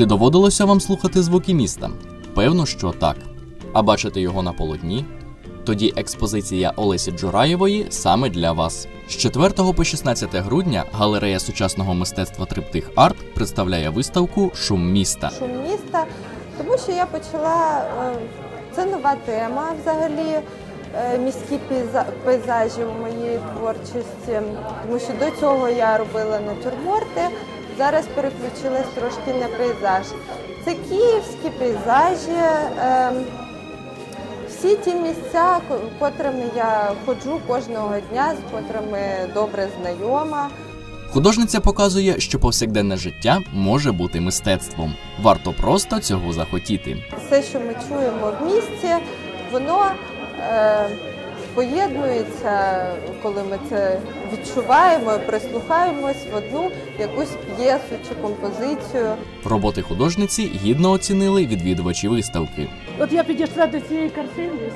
Чи доводилося вам слухати звуки міста? Певно, що так. А бачити його на полотні? Тоді експозиція Олесі Джураєвої саме для вас. З 4 по 16 грудня галерея сучасного мистецтва Триптих Арт представляє виставку Шум міста. шум міста, тому що я почала е, це нова тема взагалі. е, Міські пейзажі в моїй творчості, тому що до цього я робила натюрморти, зараз переключилась трошки на пейзаж. Це київські пейзажі, е, всі ті місця, котрими я ходжу кожного дня, з котрими добре знайома. Художниця показує, що повсякденне життя може бути мистецтвом. Варто просто цього захотіти. все, що ми чуємо в місті, воно е, поєднується, коли ми це відчуваємо, прислухаємось в одну якусь п'єсу чи композицію. Роботи художниці гідно оцінили відвідувачі виставки. От я підійшла до цієї картини,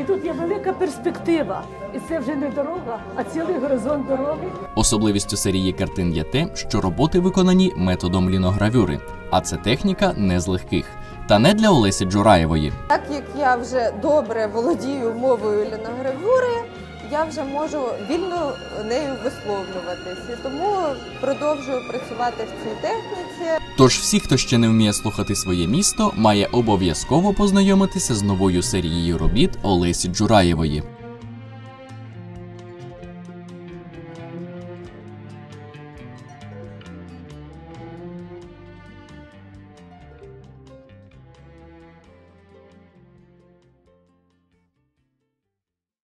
і тут є велика перспектива. І це вже не дорога, а цілий горизонт дороги. Особливістю серії картин є те, що роботи виконані методом ліногравюри, а це техніка не з легких. Та не для Олесі Джураєвої. Так як я вже добре володію мовою ліногравюри, я вже можу вільно нею висловлюватись. І тому продовжую працювати в цій техніці. Тож всі, хто ще не вміє слухати своє місто, має обов'язково познайомитися з новою серією робіт Олесі Джураєвої.